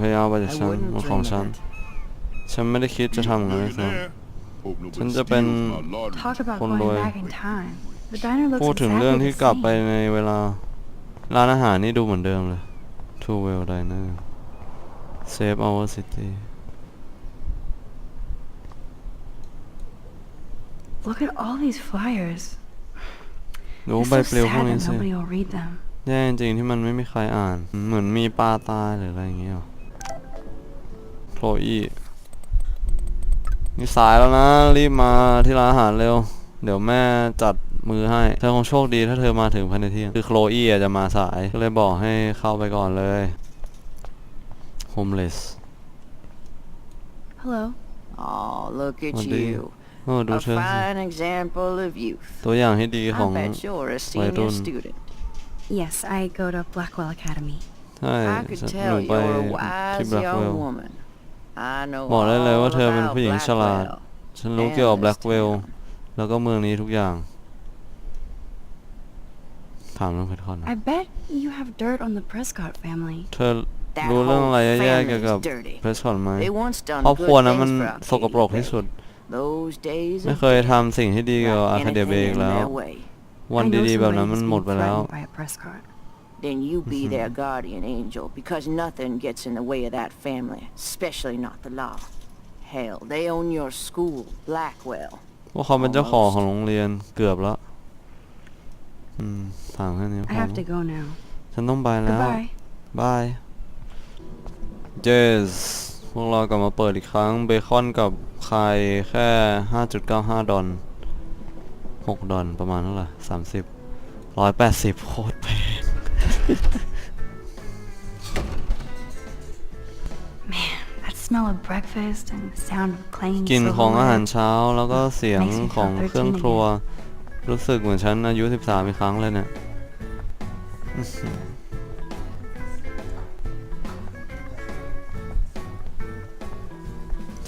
พยายามไปจาก I ฉัน wouldn't มันของ dream ฉัน of it. ฉันไม่ได้คิดจะทำอย่างนั้นเลยครับฉันจะเป็น Talk about Con going đuôi. back in time. The diner looks พูดถึงเรื่องที่ exactly กลับ the ไป same. ในเวลา ร้านอาหารนี่ดูเหมือนเดิมเลย Two Well Diner Save Our City Look at all these flyers. ดู It's ใบ so ปลิวพวก sad นี้ that สิ nobody will read them. แย่จริงๆที่มันไม่มีใครอ่าน เหมือนมีปลาตายหรืออะไรอย่างเงี้ยหรอ โคลอีนี่สายแล้วนะ รีบมาที่ร้านอาหารเร็ว เดี๋ยวแม่จัดมือให้ เธอคงโชคดีถ้าเธอมาถึงภายในเที่ยงคือโคลอีอาจจะมาสาย ก็เลยบอกให้เข้าไปก่อนเลย homeless Hello. Oh, look at What do you- you. โอ้ดู A เธอสิ fine example of youth. ตัวอย่างที่ดีของ I bet you're a Why senior don't- student. Yes, I go to Blackwell Academy. ใช่ I could ฉันห tell นูไป you're a ที่ wise แบล็กเว young ล woman. I know บอกได้เลยว่า all เธอเป็น about ผู้หญิงฉลาด Blackwell. ฉันรู้เกี่ยวกับ And แบล็ก this เวล town. แล้วก็เมืองนี้ทุกอย่าง ถามเรื่องเพชรคอน I bet you have dirt on the Prescott family. เธอ That รู้เรื่องอะไร whole แย่ๆเกี่ยว family's กับ dirty. เพชรคอนไหม They once done ครอบครัว good นั้นมัน things for สกปรก Arcadia ที่สุด Bay. Those days ไม่ of เคยทำสิ่งที่ดีเกี่ยวกับอาคาเดียเบอีกแล้ว their way. วัน I know ดีๆแบบ somebody นั้นมัน that's หมด being ไปแล้ว Then you be Mm-hmm. their guardian angel because nothing gets in the way of that family, especially not the law. Hell, they own your school, Blackwell. พวกเขาเป็นเจ้าของของโรงเรียนเกือบแล้วอืมถามแค่นี้พ I อ have to go now. ฉันต้องไปแล้ว Goodbye. บาย เจส พวกเรากลับมาเปิดอีกครั้ง เบคอนกับไข่แค่ 5.95 ดอล6ดอลประมาณเท่าไหร่30 180 โคตรแพง That smell of breakfast and the sound of clanging กลิ่นของอาหาร silverware. เช้าแล้วก็เสียง Makes me feel ของเครื่อง13ครัว รู้สึกเหมือนฉันอายุ 13 อีกครั้งเลยเนี่ย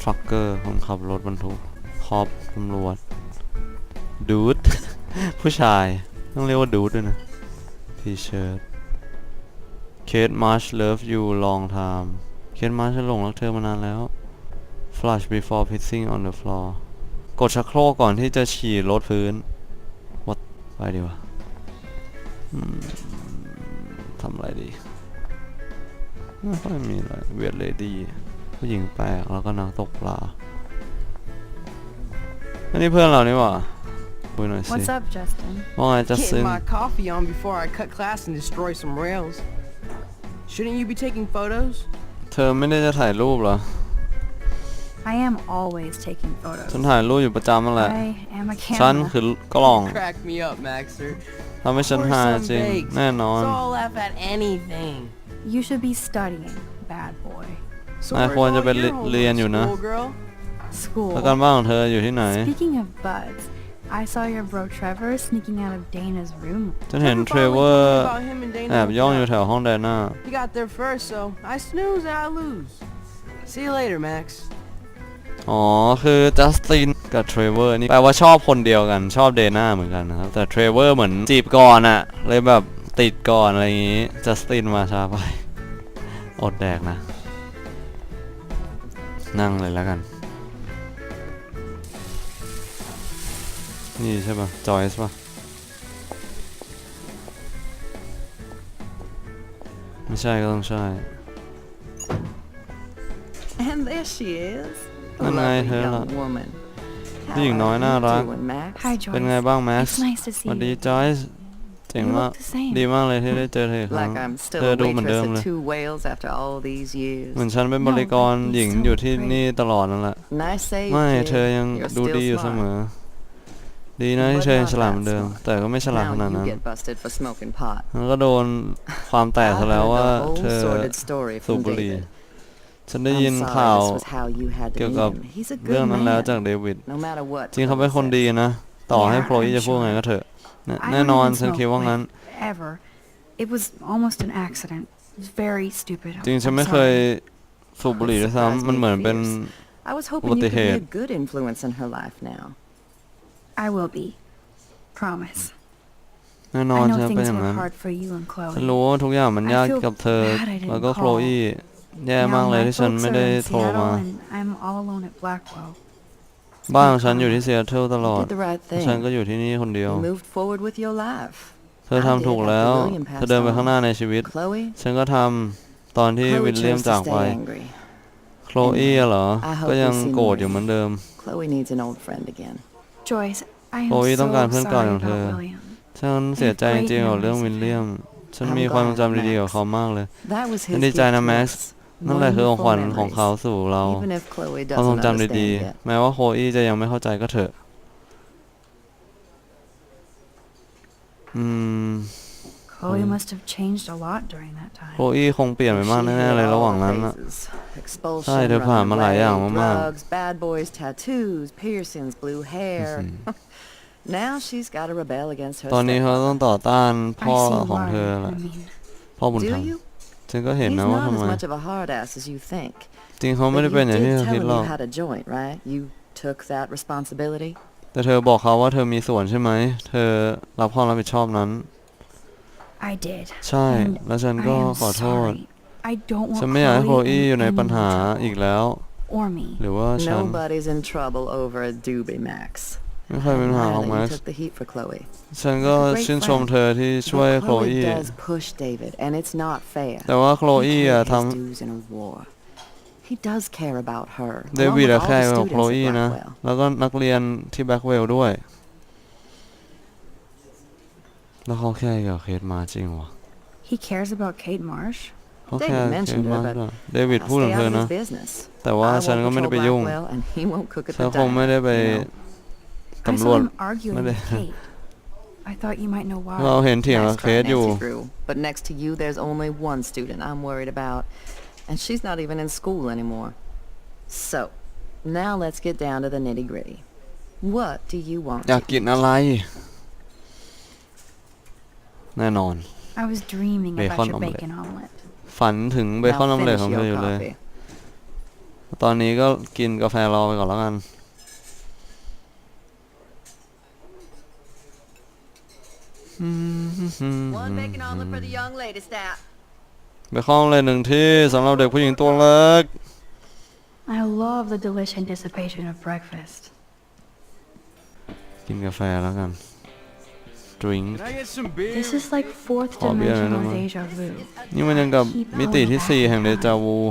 ทรัคเกอร์คนขับรถบรรทุกคอปตำรวจ ดูด ผู้ชาย ต้องเรียกว่าดูดด้วยนะ ทีเชิร์ต เคทมาร์ชเลิฟยูลองไทม์เคทมาร์ชหลงรักเธอมานานแล้ว flush before pissing on the floor กดชักโครกก่อนที่จะฉี่รถพื้นวัดไปดีวะอืมทำอะไรดีไม่ค่อยมีอะไรเวียดเลดี้ผู้หญิงแปลกแล้วก็นักตกปลาอันนี้เพื่อนเรานี่หว่าคุยหน่อยสิ What's up, Justin? ว่าไงจัสซิน Getting my coffee on before I cut class and destroy some rails. Shouldn't you be taking photos? เธอไม่ได้จะถ่ายรูปเหรอ I am always taking photos. ฉันถ่ายรูปอยู่ประจำนั่นแหละ I am a ฉัน camera. คือกล้อง Crack me up, Maxer. ทำให้ฉัน Or หา some จริง bakes. แน่นอน So I'll laugh at anything. You should be studying, bad boy. So Nah, where's gewoon all je bent your li- homework, leren, Juna. schoolgirl? School. แล้วการบ้านของเธออยู่ที่ไหน Speaking of buds, I saw your bro Trevor sneaking out of Dana's room. ฉันเห็น Trevor เทร finally เวอ told me ร์ about him and Dana แอบย่องอยู่ hooking แถวห้องแดน่า up. He got there first, so I snooze and I lose. See you later, Max. อ๋อ คือจัสตินกับเทรเวอร์นี่แปลว่าชอบคนเดียวกันชอบเดน่าเหมือนกันนะครับ แต่เทรเวอร์เหมือนจีบก่อนอะเลยแบบติดก่อนอะไรอย่างงี้ จัสตินมาช้าไป อดแดกนะ นั่งเลยแล้วกัน นี่ใช่ปะจอยส์ปะไม่ใช่ก็ต้องใช่ And there she is. A Good night, lovely Hela. young woman. ผู้หญิงน้อย How น่า are you รัก doing, Max? Hi, เป็นไง Joyce. บ้างแม็ก It's ซ์ nice to ส see วัสดี you. จอยส์เจ๋ง You มาก look the same. ดีมากเลยที่ได้เจอเธออีกครั้ง Like I'm เธ still อ a ดูเหมือนเดิม waitress เลย at Two Whales after all these years. เหมือนฉันเป็นบริกรหญิงอยู่ที่นี่ตลอดนั่นแหละ Nice save, ไม่ kid. เธอยัง You're ดู still ดีอยู่เสม smart. อ ดีนะที่ But เธอยัง not ฉลาดเห that มือนเดิม smart. แต่ก็ไม่ฉลาดขนาด Now นั้น you get busted for smoking pot. มันก็โดนความแตก I ซะแล้ว heard ว่า the whole เธอ sordid story สูบ from บุหรี่ David. ฉันได้ I'm ยิน sorry ข่าว this was how you had to เกี่ยว meet กับ him. He's a เรื่อง good นั้นแล้ว man. จากเดวิด No matter what จริงเขาเป็น Chloe คน says. ดีนะ ต่อให้ Yeah, โคล I'm จะพูด sure. ไงก็เถอะ แน่ I แน่ don't นอน even ฉัน smoke คิดว่างั้น weed, ever. It was almost an accident. It was very stupid. จริง I'm ฉันไม่เคย sorry. สูบบุหรี่ด้วยซ้ำมันเหมือนเป็น I was hoping you could be I will be. Promise. แน่นอน I ฉัน know เป็น things อย่าง were นั้น hard for you and ฉัน Chloe. รู้ว่าทุกอย่างมัน I ยาก feel กับเธอ bad I didn't แล้วก็ call. โคลอีแย่มาก Now เลย my ที่ฉัน folks ไม่ are ได้ in โทรมา Seattle and I'm all alone at Blackwell. บ้านของฉันอยู่ที่ซีแอตเทิลตลอด Did the right ฉัน thing. ก็อยู่ที่นี่คนเดียว You moved forward with your life. เธอทำถูกแล้วเธอเดินไปข้างหน้าในชีวิต Chloe? ฉันก็ทำตอนที่ Chloe วิลเลียม chose จาก to ไป stay angry. โคลอีเหรอ I hope ก็ยัง we see โกรธ Marie. อยู่เหมือนเดิม Chloe needs an old friend again. Joyce, I am Chloe so ต้องการเพื่อนเก่า sorry อย่างเธอ about William. ฉันเสียใจจริงๆกับเรื่องวิลเลียม ฉันมีความทรงจำดีๆกับเขามากเลย That was ฉั his นดีใจ gift นะ to แม็ก us. ซ์นั่นแหละคือของขวัญ Wonderful ของเขา memories. สู่เรา Even if Chloe ความทรง doesn't จำดี understand yet. ๆแม้ว่าโคอีจะยังไม่เข้าใจก็เถอะ อืม Chloe Mm. must have changed a lot during that โค time. อีคงเปลี่ยนไปมาก She แน่ๆ hit เลย all ระหว่าง the นั้นน่ะ phases. Expulsion, ใช่เธอผ่านมาหลายอย่าง running มาก away, drugs, bad boys, tattoos, piercings, blue hair. now she's got to rebel against her ๆ ตอนนี้เขาต้อง stepfather. ต่อต้าน I พ่อ see ของ why. เธอ I แหละ mean, พ่อบุญธรร Do ม you? ฉันก็เห็น He's นะว่า not ทำ as ไม much of a hard ass as you think. จริงเขาไม่ But ได้ you เป็นอย่างที่ did เธอ tell คิด him หร you อก had a joint, right? You took that responsibility. แต่เธอบอกเขาว่าเธอมีส่วนใช่ไหม เธอรับความรับผิดชอบนั้น I did. ใช่ And แล้วฉัน I ก็ am ขอโทษ sorry. I don't want ฉันไม่อยากให้โค Chloe อี in อยู่ใน any ปัญหา trouble. อีกแล้ว Or me. หรือว่าฉัน Nobody's in trouble over a doobie, Max. ไม่เคยเป็นปัญหา I'm ของ glad แม็ that ก you ซ์ took the heat for Chloe. ฉันก็ She's a great ชื่นชม friend. เธอที่ช่วย But โคล Chloe อี does push David, and it's not fair. แต่ว่าโคล He อี paid อะ his ท dues in a war. He does care about her. ำเด along วิด with อะ all แค่ the กับโคล students อี at นะ Blackwell. แล้วก็นักเรียนที่แบ็กเวลด้วย แล้วเขาแค่กับเคสมาจริงวะ He cares about Kate Marsh. เขาแค่ David เคส mentioned มา her, but ด้วยเดวิด I'll พูดถึง stay เธ out อ of นะ his business. แต่ว่า I ฉัน won't ก็ไม่ได้ patrol ไปยุ่ง Blackwell, and he won't cook at ฉัน the คงไม่ diner, ได้ไป you know. I ตำร saw วจ him arguing What with the- Kate. I thought you might know why. เราเห็นเถียงกับ Nice เค try, สอยู่ Nancy Drew. But next to you, there's only one student I'm worried about, and she's not even in school anymore. So, now let's get down to the nitty gritty. What do you want? อยากกินอะไร แน่นอน I was dreaming about Bacon your omelette. bacon omelet. ฝันถึงเบคอน Now ออมเล็ต finish ของเธอ your อยู่เลย coffee. ตอนนี้ก็กินกาแฟรอไปก่อนแล้วกัน One bacon omelet for the young lady, stat. เบคอนเลยหนึ่งที่สำหรับเด็กผู้หญิงตัวเล็ก I love the delish anticipation of breakfast. กินกาแฟแล้วกัน drink Can I get some beer? This is like fourth Oh, yeah, dimensional I know. deja vu. นี่มันยังกับมิติที่สี่แห่งเดจาวู No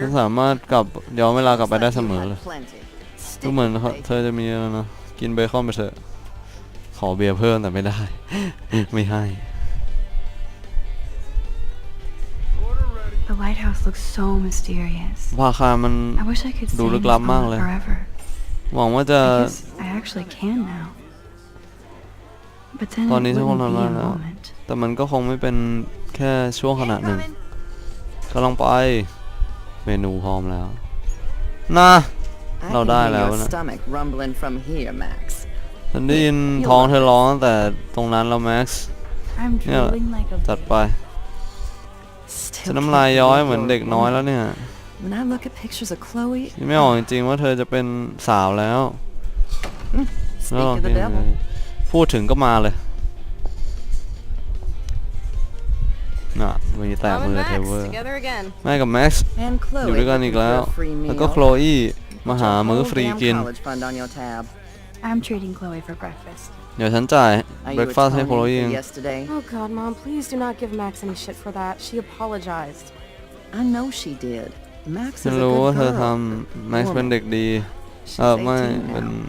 ฉัน beer? สามารถกลับย้อนเวลากลับไปได้เสมอ Looks เล like ย you had plenty. ดู Stick เหมือน with เขา bacon. เธอจะมีแล้วนะกินเบคอนไปเถอะขอเบียร์เพิ่มแต่ไม่ได้ ไม่ให้ Order ready. The lighthouse looks so mysterious. ว่าคามัน I wish I could ดู sing ลึ this กล้ำมาก omelet เลย forever. หวังว่าจะ I guess I actually can now. But then ตอน it นี้ฉันคง wouldn't ทำ be ได้ a แล้ว moment. แต่มันก็คงไม่เป็นแค่ช่วงขณะหนึ่งกำลังไปเมนูพร้อมแล้วนะ I No, can die hear your now, innit? stomach rumbling from here, Max. ฉันได้ยินท้องเธอร้องตั้งแต่ตรงนั้นแล้วแม็กซ์ I'm Yeah, drooling like a จัด baby. ไป Still ฉันน้ำลาย can't ย้อย believe เหมือน you're a เด็กน้อย woman. แล้วเนี่ย When I look at pictures of Chloe, คิดไม่ออกจริงๆว่าเธอจะเป็นสาวแล้ว speak แล้วลอง of the กิน devil. พูดถึงก็มาเลย น่ะมีแตะ Mom มื and อเท Max เวอร์ together again. แม่กับแม็กซ์ And Chloe อยู่ด้วยกันอีก looking แล้ว for a free แล้วก็ meal. โคลอีมาหา Put มื้อ your ฟรี whole กิน damn college fund on your tab. I'm treating Chloe for breakfast. เดี๋ยวฉันจ่าย Are เบร you กฟาสต์ให้โคล atoning อี for yesterday? Oh god, mom, please do not give Max any shit for that. She apologized. I know she did. Max ฉัน is a รู้ว่า good เธอ girl. ทำแม็กซ์เป็นเด็กดี She's เออไม่18เป็น now. อายุ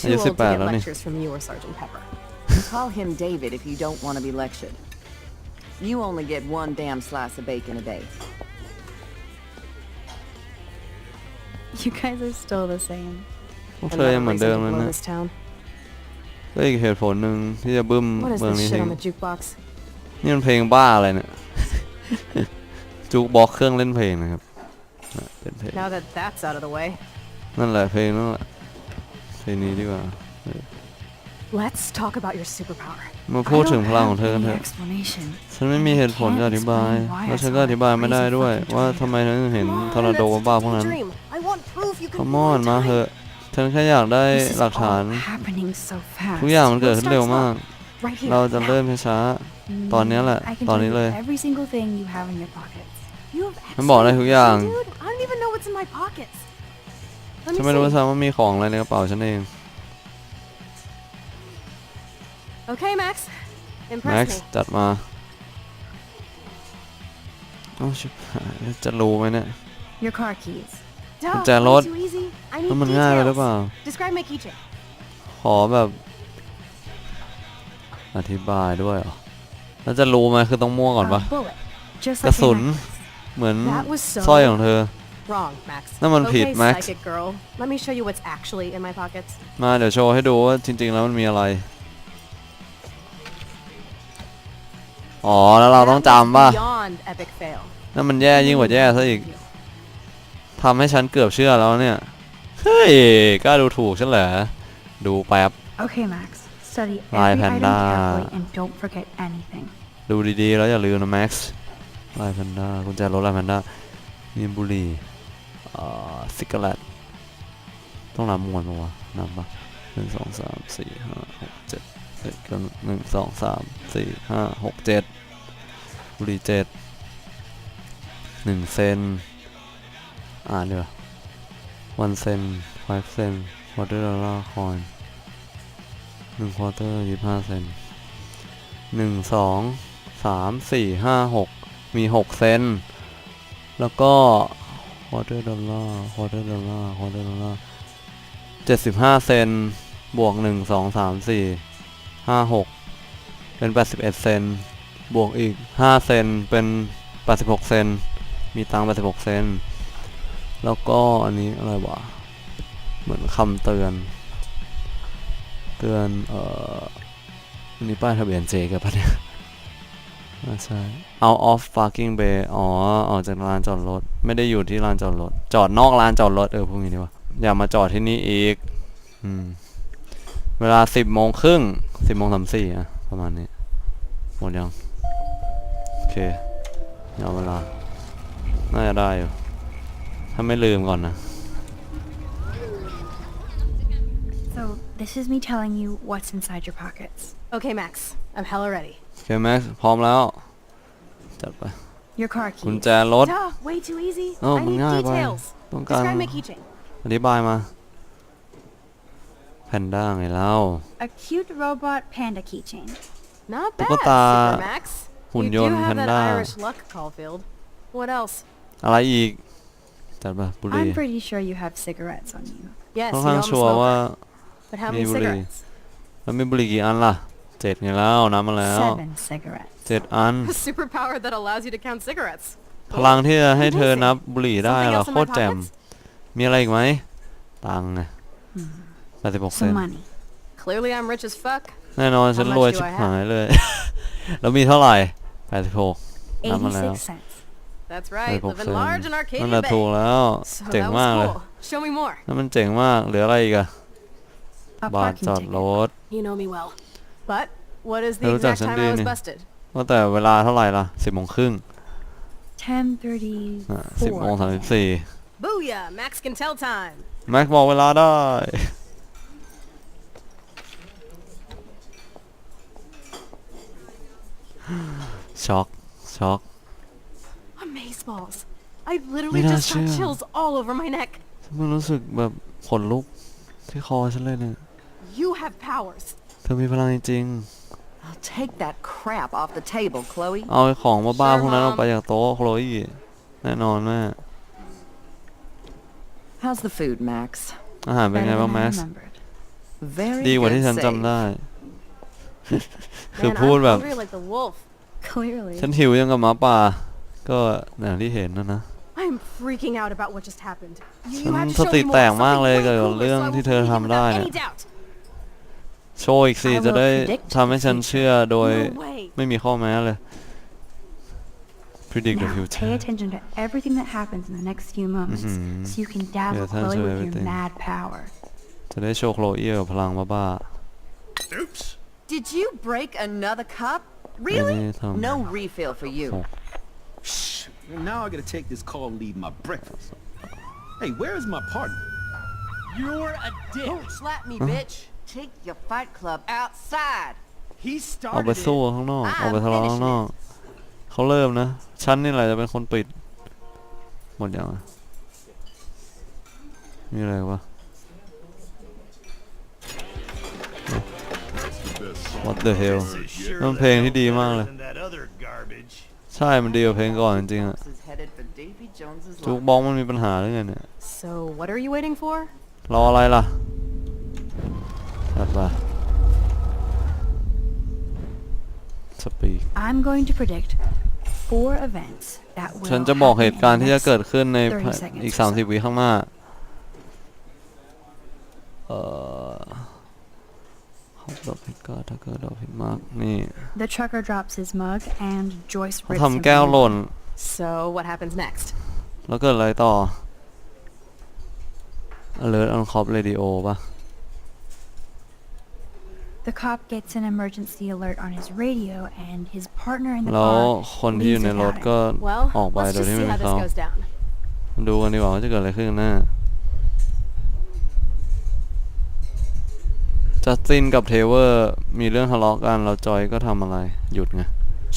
Too สิบ old แป to ด get แล้วนี่ lectures from you or Sergeant Pepper. Call him David if you don't want to be lectured. You only get one damn slice of bacon a day. You guys are still the same. พวกเธอยังเหมือนเดิมเลย blow นะ this town. ก็อีกเหตุผลหนึ่งที่จะบึ้ม What is เมือง this นี้ shit ทิ้ง on the jukebox? นี่มันเพลงบ้าอะไรเนี่ย จูกบอกเครื่องเล่นเพลงนะครับน่ะเป็นเพลง Now that that's out of the way, นั่นแหละเพลงนั่นแหละ เพลงนี้ดีกว่า let's talk about your superpower. มา I พูดถึง don't พลังของ have เธอกัน any เถอะ explanation. ฉันไม่มีเหตุผลจะอธิบาย แล้วฉันก็อธิบายไม่ได้ด้วย ว่าทำไมฉันถึงเห็นทอร์นาโดบ้าๆพวกนั้น Dream. I want proof you ข can มอนมาเถอะฉันแค่อยากได้ This is หลักฐาน all happening so fast. ทุกอย่างมันเกิดขึ้นเร็วมาก Right here. เราจะเริ่มช้า Mm, ตอนเนี้ยแหละ I can ตอน tell นี้ you เลย every single thing you have in your pockets. You have มันบอกได้ทุกอย่าง ฉัน me ไม่รู้ see. ซ้ำว่ามีของอะไรในกระเป๋าฉันเอง Okay, Max. แม็ Impress ก me. ซ์จัดมาเอ้าชิบหายจะรู้ไหมเนี่ย Your car keys. Duh, Jack way Lord. too easy. I แล้ว need มันง่ายไปหรือเป details. ล่า Describe my keychain. ขอแบบ อธิบายด้วยเหรอแล้วจะรู้ไหมคือต้องมั่วก่อนปะ A bullet. Just กระ like สุ your น necklace. เหมือน That was so สร้อยของเธอ wrong, Max. นั่นมันผิด okay, Max psychic girl. Let me show you what's actually in my pockets. มาเดี๋ยวโชว์ให้ดูว่าจริง ๆ แล้วมันมีอะไร อ๋อ แล้วเราต้อง That was จำป่ะ Beyond epic fail. นั่นมันแย่ยิ่งกว่าแย่ซะอีกทำให้ฉันเกือบเชื่อแล้วเนี่ย เฮ้ยกล้าดูถูกฉันเหรอ ดูแป๊บ Okay, Max. Study Lie every item Panda. carefully and don't forget anything. ดูดีๆ แล้วอย่าลืมนะแม็กซ์ลายแพนด้ากุญแจรถลายแพนด้ามีบุหรี่ อ่าซิกเกอร์แลตต้องนับมวลปะวะนับปะหนึ่งสองสามสี่ห้าหกเจ็ดเอ็ดก้าหนึ่งสองสามสี่ห้าหกเจ็ดบุรีเจ็ดหนึ่งเซนอ่าเดี๋ยว one cent five cent quarter dollar coin หนึ่ง quarter ยี่ห้าเซนหนึ่งสองสามสี่ห้าหกมีหกเซนแล้วก็ quarter dollar quarter dollar quarter dollar เจ็ดสิบห้าเซนบวกหนึ่งสองสามสี่ห้าหกเป็นแปดสิบเอ็ดเซนบวกอีกห้าเซนเป็นแปดสิบหกเซนมีตังค์แปดสิบหกเซนแล้วก็อันนี้อะไรวะเหมือนคำเตือน เตือนเอ่อนนี้ป้ายทะเบียนเจกับปะเนี่ย น่าใช่ out of parking bay อ๋อออกจากลานจอดรถ ไม่ได้อยู่ที่ลานจอดรถ จอดนอกลานจอดรถ เออพวกนี้ดีกว่า อย่ามาจอดที่นี่อีก อืม เวลาสิบโมงครึ่งสิบโมงสามสี่อะประมาณนี้ หมดยัง โอเคยาวเวลา น่าจะได้อยู่ ถ้าไม่ลืมก่อนนะ So this is me telling you what's inside your pockets. Okay, Max. I'm hella ready. โอเคแม็กซ์พร้อมแล้ว จัดไป Your car กุญ keys. แจรถ Duh, way too easy. Oh, I need ง่ายไป details. ต้องการ Describe my keychain. อธิบายมา แพนด้าไงเล่า A cute robot panda keychain. Not ตุ๊ bad, กตา Super Max. หุ่น You ย do นต์แพ have น that ด้า Irish luck, Caulfield. What else? อะไรอีก จัดไปบุหรี่ I'm pretty sure you have cigarettes on you. Yes, ค่อน you ข้าง know I'm a ชัวร์ว่า smoker. But how many มีบุหรี่ cigarettes? แล้วมีบุหรี่กี่อันล่ะเจ็ดไงแล้วนับมาแล้ว Seven cigarettes. เจ็ดอัน A superpower that allows you to count cigarettes. พลังที่จะให้เธอนับบุหรี่ได้ Something เหรอ else in โค my ตรแจ่ม pockets? มีอะไรอีกไหม ตังค์ไงแปดสิบหกเซน Some money. Clearly I'm rich as fuck. แน่นอนฉัน How much รวย do ชิบ I have? หายเลย แล้วมีเท่าไหร่แปดสิบหกนับมาแล้ว86 cents. That's แปด right, หก living เซน large in นั่น Arcadia แหละถูก Bay. แล้ว So เจ๋ง that มาก was เลย cool. Show me more. นั่นมันเจ๋งมากเหลืออะไรอีกอะ A บาท parking จอด ticket. รถ You know me well. But what is the Hello, exact Jackson time I was Dean. busted? ว่าแต่เวลาเท่าไหร่ล่ะสิบโมงครึ่ง 10:34. สิบโมงสามสิบสี่ Booyah! Max can tell time. แม็กบอกเวลาได้ ช็อกช็อก Amazeballs. I literally Mira, just got Shia. chills all over my neck. มันรู้สึกแบบขนลุกที่คอฉันเลยเนี่ย You have powers. เธอมีพลังจริง I'll take that crap off the table, Chloe. ๆเอาไอ้ของบ้า Sure, ๆพวกนั้นอ Mom. อกไปจากโต๊ะโคลอีแน่นอนแม่ How's the food, Max? อาหารเป็น Better ไง than บ้าง I แม็กซ์ remembered. Very ดีกว่าที่ good ฉัน save. จำได้ คือ Man, พูด I'm แบบ hungry like the wolf. Clearly. ฉันหิวยังกับหมาป่า ก็อย่างที่เห็นนะนะ I'm freaking out about what just happened. You, ฉั you น have to ส show ติ me แต more. กมาก Something เลย way เกี่ยวกับ cooler เรื่อง so I ที่ will เธอ believe it ทำได้ without เนี่ย any doubt. โชว์อีกสิ I will จะได้ predict ทำให้ฉัน the future. เชื่อโดย No way. ไม่มีข้อแม้เลย predict the Now, pay future attention to everything that happens in the next few moments, Mhm. so you can dazzle attention Chloe to with your everything. mad power. จะได้โชว์โคลอีกับพลังบ้า Oops. Did you break another cup? ๆ Really? ไอ้นี่ทำ No refill for you. Oh. Shh. Now I gotta take this call and leave my breakfast. Hey, where is my partner? You're a dick. Don't slap me, bitch. Take your fight club outside. He ออก started ไป it. สู้ข้างนอกอ่าออกไปทะเลาะข้างนอก เขาเริ่มนะ ฉันนี่แหละจะเป็นคนปิด หมดยังอะมีอะไรวะ What the hell มันเพลงที่ดีมากเลย that other garbage. ใช่ มันดีกว่าเพลงก่อนจริงๆอะ Is headed for Davy Jones's จุก line. บ้องมันมีปัญหาหรือไงเนี่ย So, what are you waiting for? รออะไรล่ะ จัดไปสปีก I'm going to predict four events that will ฉันจะบอก happen เห in ตุการณ์ the ที่จะ next เกิดขึ้นใน30 seconds อีก or so 30 วิข้างหน้า เอ่อเขาดอกผิดก็ถ้าเกิดดอกผิดมากนี่ The trucker drops his mug and Joyce เขา rips him ทำแก้ว from หล่น So, what happens next? แล้วเกิดอะไรต่อ alert on cop radio ป่ะ The cop gets an emergency alert on his radio and his partner in the แล้ว car คนที่อยู่ในรถก็ Well, ออกไป let's โดย just ที่ see ไม่มี how this เขา goes down. มาดูกันดีกว่าว่าจะเกิดอะไรขึ้นกันแน่จัสตินกับเทเวอร์มีเรื่องทะเลาะกันแล้วจอยก็ทำอะไรหยุดไง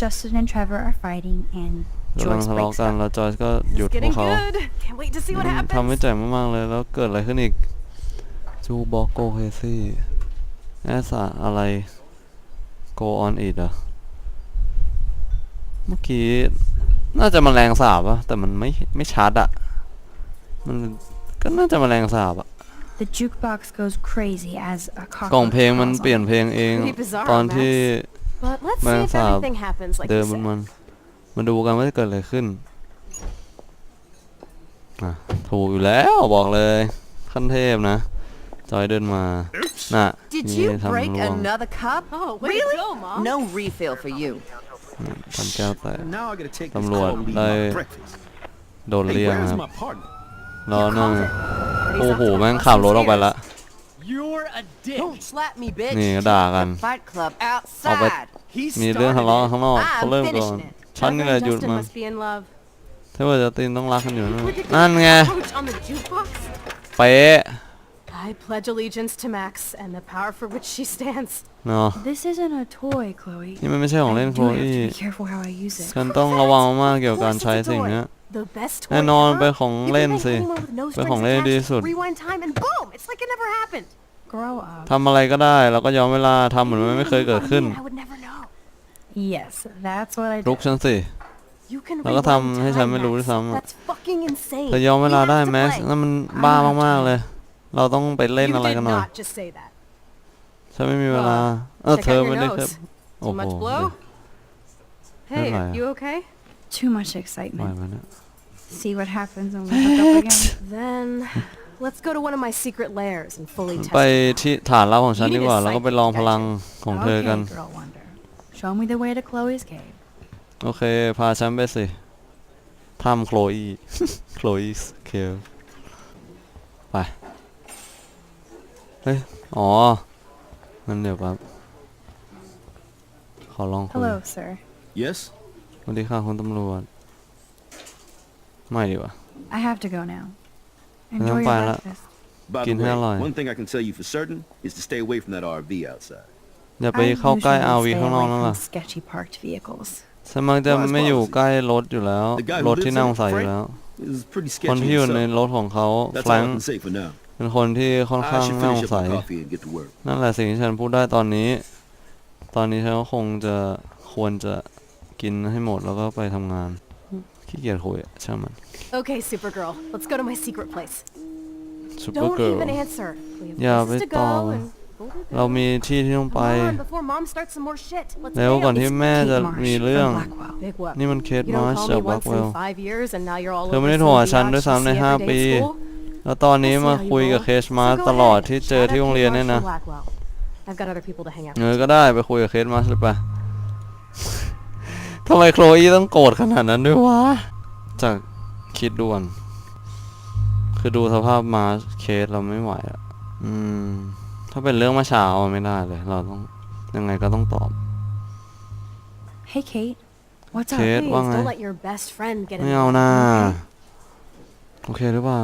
Justin and Trevor are fighting and กำลัง Joyce ทะเลาะ breaks กัน up. แล้วจอยก็หยุด It's พว getting กเขา good. Can't wait to see what มันทำให้ happens. ใจมากๆเลยแล้วเกิดอะไรขึ้นอีกจูบอกโกเฮซี่ แอสอะอะไรโกออนอีดอะเมื่อกี้ น่าจะมแมลงสาบอะแต่มันไม่ไม่ชัดอะมันก็น่าจะมแมลงสาบอะ The jukebox goes crazy as a กล่อง cockroach เพลงมัน crawls เปลี่ยน on. เพลงเอง Pretty bizarre, ตอนที่ But let's see if Malang Saab everything happens like เดิ you นบน said. มันมาดูกันว่าจะเกิดอะไรขึ้นอะถูกอยู่แล้วบอกเลยขั้นเทพนะ จอยเดินมา น่ะ Did นี่ you ทำ break ร่วง another cup? Oh, way Really? to go, Mom. No refill for you. ทำแก้วแตก Now I gotta take this T ำรวจ call, leave ได้ my breakfast. โดน Hey, เรียก where's ครับ my partner? แล้วนั่น Pretty โอ้โห soft. แม่งขับรถออกไปละ You're a dick. Don't slap me, bitch. นี่ก็ด่ากัน Fight club เอา outside. ไป He's มีเรื่องทะเลาะกันข้างนอก I'm เขาเริ่มก่อน finishing it. ฉันนี่แหละ Trevor หยุ and ด Justin มัน must be in love. ถ้าว่าจะตีนต้องรักกันอยู่นั่นนั่นไง Coach on the jukebox? เป๊ะ I pledge allegiance to Max and the power for which she stands. เนาะ This isn't a toy, Chloe. นี่มันไม่ใช่ของเล่น I โคล do have อี้ to be careful how I use it. ฉันต้องระวังมากๆเกี่ยวกับการใช้สิ่งเนี้ย The best toy แน่นอน ever? เป็นของ You เล่น can make สิ anyone with no เป็น strings ของเล่นดี attached, สุด rewind time and boom! It's like it never happened. Grow up. ทำอะไรก็ได้ แล้วก็ย้อนเวลาทำเหมือนมันไม่เคยเกิดขึ้น I would never know. Yes, that's what I ลุก do. ฉันสิ You can แล้วก็ rewind ทำให้ฉัน time, ไม่รู้ด้วย Max. ซ้ำอะ That's fucking insane. เธอย้อนเวลา We have ได้ to แม็ก play. นั่นมันบ้ามากๆเลย เราต้องไปเล่น You อะไร did กันหน่อย not just say that. ฉันไม่มีเวลา เออ Check เธอ out ไม่ your ได้เคย nose. โอ้ Too โห much blow? Hey, Never you okay? Too much ปล่อย excitement. มันนะ See what happens when we hook up again. Then let's go to one of my secret lairs and fully test ไป it. ที่ฐานลับของฉันดีกว่า แล้วก็ไปลองพลังของเธอกัน Okay, girl wonder. Show me the way to Chloe's cave. โอเค พาฉันไปสิทำโคลอี โคลอีเคลไปเฮ้ย อ๋องั้นเดี๋ยวแป๊บขอลองคุย Hello, sir. Yes? สวัสดีค่ะคุณตำรวจ ไม่ดีกว่า I have to go now. Enjoy your fine, uh, breakfast. By the กินให้อร่อย way, one thing I can tell you for certain is to stay away from that RV outside. อย่าไป I เข้าใกล้ usually อาวี stay ข้างนอก away นั่น from ล่ะ sketchy parked vehicles. ฉันมักจะ Well, that's ไม่อยู่ policy. ใกล้รถอยู่แล้ว The guy who รถที่ lives นั่ง in ใส่อยู่ Frank- แล้ว It's pretty คน sketchy ที่อยู่ใน himself. รถของเขา That's แฟรง all I ค์ can say for now. เป็นคนที่ค่อนข้าง I should น่าส finish ง up สัย my coffee and get to work. นั่นแหละสิ่งที่ฉันพูดได้ตอนนี้ ตอนนี้ฉันก็คงจะควรจะกินให้หมดแล้วก็ไปทำงาน ขี้เกียจคุยอะช่างมัน Okay, Supergirl, let's go to my secret place. ซูเปอร์ Don't เกิร์ล even answer. We have อย่า places ไป to ต่อ go เลย and we'll be เรา there. มีที่ที่ต้องไป Come on, before Mom starts some more shit. Let's แล้ว bail. ก่อนที่ It's แม่ Kate จะ Marsh มีเรื่อง from Blackwell. Big what? นี่มันเคส You มา don't ร์ช call จาก me บัก once เวล in five years and now you're all เธอ over ไม่ได้ some โทรหาฉัน biatch ด้วย you ซ้ำใน see ห้า every day ปี at school. แล้วตอนนี้ We'll see มา how you คุยกับ roll. เคสมาร์ So go ตลอด ahead. ที่เจอ Chat ที่ at โรง Kate เรียนเนี่ย Marsh นะ or Blackwell. I've got other people to hang out เออ with. ก็ได้ไปคุยกับเคสมาร์เลยไปทำไมโคลอีต้องโกรธขนาดนั้นด้วยวะจากคิดด่วน คือดูสภาพมาร์ชเคสเราไม่ไหวอะอืม ถ้าเป็นเรื่องเมื่อเช้าอะไม่ได้เลย เราต้องยังไงก็ต้องตอบ Hey, Kate. What's up? Kate. Please Wang don't ai? let your best friend get ไม่ in เอา the หน้าโอเคหรือเปล่า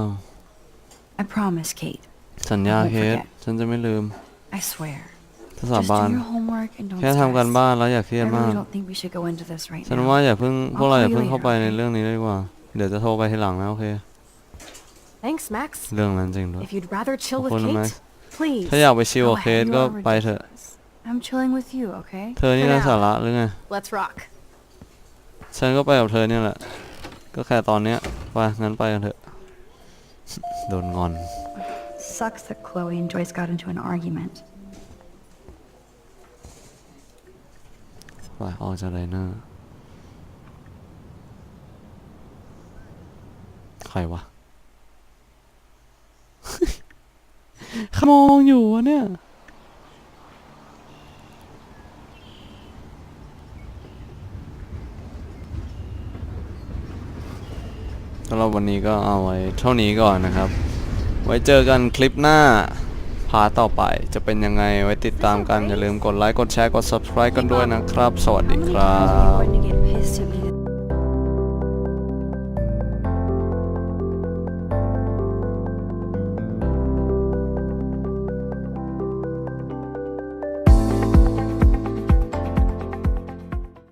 I promise, Kate. สัญญา I won't เคส forget. ฉันจะไม่ลืม I swear. ถ้าสา Just บาน do your homework and don't แค่ทำการ stress. บ้านแล้วอย่าเครีย I ดมาก really don't think we should go into this right ฉัน now. ว่าอย่าเพิ่งพวกเรา I'll อย่า call you เพิ่งเข้า later, ไปใน okay? เรื่องนี้เลยดีกว่า เดี๋ยวจะโทรไปทีหลังนะโอเค Thanks, Max. เรื่องนั้นจริงด้วย If you'd rather chill with Hold on, Max. Kate, please. ถ้าอยากไปชิลกับ Go เคส ahead, ก็ you already ไปเถอะ chose. I'm chilling with you, okay? เธอนี่ For น่า now. สาระหรือไง Let's rock. ฉันก็ไปกับเธอเนี่ยแหละ ก็แค่ตอนเนี้ยไปงั้นไปกันเถอะ โดนงอน Sucks that Chloe and Joyce got into an argument. ไปออกจากไดเนอร์ใครวะ ขมองอยู่วะเนี่ย สำหรับวั นนี้ก็เอาไว้เท่านี้ก่อนนะครับ ไว้เจอกันคลิปหน้าพาต่อไปจะเป็นยังไงไว้ติดตามกัน อย่าลืมกดไลค์ กดแชร์ กด subscribe กันด้วยนะครับ สวัสดีครับ